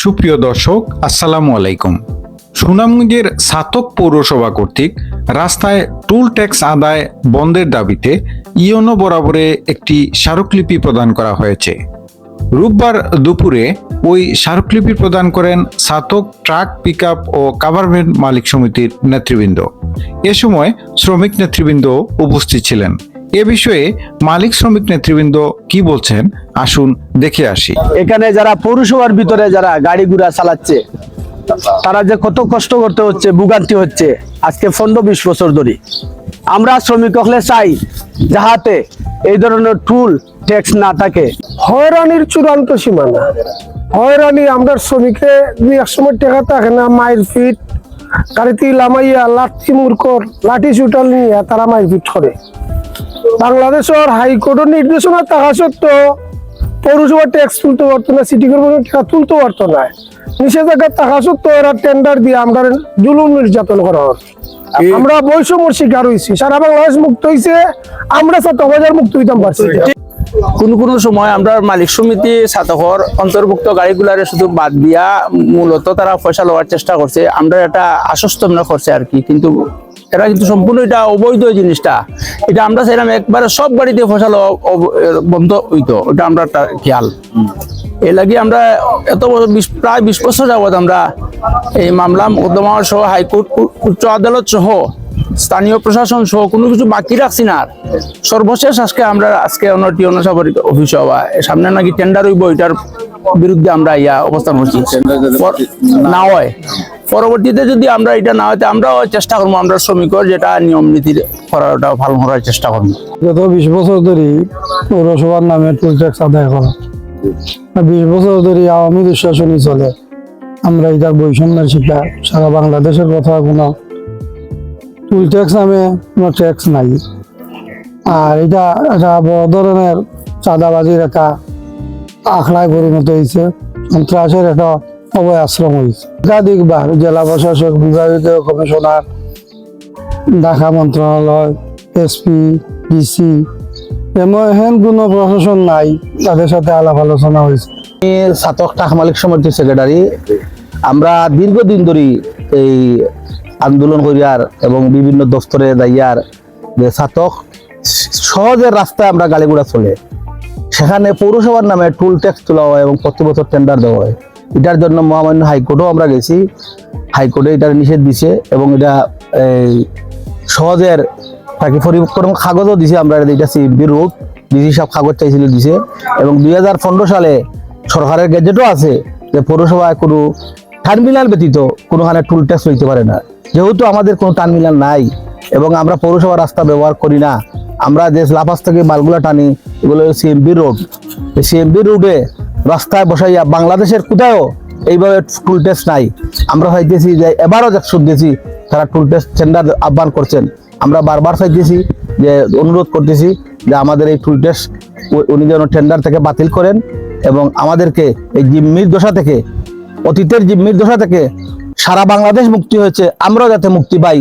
সুপ্রিয় দর্শক, আসসালামু আলাইকুম। সুনামগঞ্জের সাতক পৌরসভা কর্তৃক রাস্তায় টুল ট্যাক্স আদায় বন্ধের দাবিতে ইয়নো বরাবরে একটি স্মারকলিপি প্রদান করা হয়েছে। রোববার দুপুরে ওই স্মারকলিপি প্রদান করেন সাতক ট্রাক পিকআপ ও কাভারমেন্ট মালিক সমিতির নেতৃবৃন্দ। এ সময় শ্রমিক নেতৃবৃন্দ উপস্থিত ছিলেন। এ বিষয়ে মালিক শ্রমিক নেতৃবৃন্দ কি বলছেন আসুন দেখে আসি। এখানে যারা পৌরসভার ভিতরে যারা গাড়ি ঘোড়া চালাচ্ছে তারা যে কত কষ্ট করতে হচ্ছে ভোগান্তি হচ্ছে আজকে পনেরো বিশ বছর ধরে। আমরা শ্রমিক হলে চাই যাহাতে এই ধরনের টুল ট্যাক্স না থাকে। হয়রানির চূড়ান্ত সীমানা। হয়রানি আমরা শ্রমিকে দুই এক সময় টেকা থাকে না মাইল ফিট গাড়িতে লামাইয়া লাঠি মূর্খর লাঠি চুটাল নিয়ে তারা মাইল ফিট করে। বাংলাদেশের হাইকোর্টের নির্দেশনা থাকা সত্ত্বেও পৌরসভা ট্যাক্স তুলতে পারতো না সিটি কর্পোরেশন টাকা তুলতে পারতো না। নিষেধাজ্ঞা থাকা সত্ত্বেও এরা টেন্ডার দিয়ে আমরা জুলুম নির্যাতন করা হয়। আমরা বৈষম্যর শিকার হয়েছি। সারা বাংলাদেশ মুক্ত হয়েছে আমরা সাত হাজার মুক্ত হইতাম পারছি। কোন কোন সময় আমরা মালিক সমিতি ছাতকর অন্তর্ভুক্ত গাড়িগুলারে শুধু বাদ দিয়া মূলত তারা পয়সা লওয়ার চেষ্টা করছে। আমরা এটা আশ্বস্ত মনে করছে আর কি কিন্তু এরা কিন্তু সম্পূর্ণ এটা অবৈধ জিনিসটা। এটা আমরা চাইলাম একবারে সব গাড়িতে অব- এর বন্ধ হইতো। এটা আমরা একটা খেয়াল। এ লাগি আমরা এত বছর প্রায় বিশ বছর যাবৎ আমরা এই মামলা মোকদ্দমা সহ হাইকোর্ট উচ্চ আদালত সহ স্থানীয় প্রশাসন সহ কোনো কিছু বাকি রাখছি না আর। সর্বশেষ আজকে আমরা আজকে অনটি অনসাবর অফিস হওয়া সামনে নাকি টেন্ডার হইব এটার বিরুদ্ধে আমরা ইয়া অবস্থান করছি। না হয়। পরবর্তীতে যদি আমরা এটা না হয় তো আমরাও চেষ্টা করব, আমরা শ্রমিকর যেটা নিয়ম নীতির করার ওটা ভালো করার চেষ্টা করব। গত বিশ বছর ধরে পৌরসভার নামে টুল ট্যাক্স আদায় করা। বিশ বছর ধরে আওয়ামী দুঃশাসনই চলে। আমরা এটার বৈষম্যের শিকার। সারা বাংলাদেশের কথা কোনো টুল ট্যাক্স নামে কোনো ট্যাক্স নাই। আর এটা একটা বড় ধরনের চাঁদাবাজির একটা আখড়ায় পরিণত হয়েছে। সন্ত্রাসের একটা অভয় আশ্রম একাধিকবার জেলা প্রশাসক, বিভাগীয় কমিশনার, ঢাকা মন্ত্রণালয়, এসপি, ডিসি, এমন হেন কোনো প্রশাসন নাই তাদের সাথে আলাপ আলোচনা হয়েছে। ছাতক টাকা মালিক সমিতির সেক্রেটারি আমরা দীর্ঘদিন ধরে এই আন্দোলন করিয়ার এবং বিভিন্ন দপ্তরে যাইয়ার যে ছাতক সহজের রাস্তায় আমরা গাড়িগুড়া চলে। সেখানে পৌরসভার নামে টুল ট্যাক্স তোলা হয় এবং প্রতি বছর টেন্ডার দেওয়া হয়। এটার জন্য মহামান্য হাইকোর্টেও আমরা গেছি। হাইকোর্টে এটার নিষেধ দিছে এবং এটা, এই, সহজের তাকে পরিকরণ কাগজও দিছে আমরা এটা দিতেছি বিরূপ ডিসি সব কাগজ চাইছিল দিছে এবং দুই হাজার পনেরো সালে সরকারের গেজেটও আছে যে পৌরসভায় কোনো টার্মিনাল ব্যতীত কোনোখানে টুল ট্যাক্স লইতে পারে না। যেহেতু আমাদের কোনো টার্মিনাল নাই এবং আমরা পৌরসভা রাস্তা ব্যবহার করি না, আমরা যে লাফাস থেকে মালগুলা টানি, এগুলো সিএমবি রোড। সিএমবি রোডে রাস্তায় বসাইয়া বাংলাদেশের কোথাও এইভাবে টুল টেস্ট নাই। আমরা চাইতেছি যে এবারও একশো দিয়েছি, তারা টুল টেস্ট টেন্ডার আহ্বান করছেন। আমরা বারবার চাইতেছি যে অনুরোধ করতেছি যে আমাদের এই টুল ট্যাক্স উনি যেন টেন্ডার থেকে বাতিল করেন এবং আমাদেরকে এই জিম্মির দশা থেকে, অতীতের জিম্মির দশা থেকে সারা বাংলাদেশ মুক্তি হয়েছে। আমরাও যাতে মুক্তি পাই।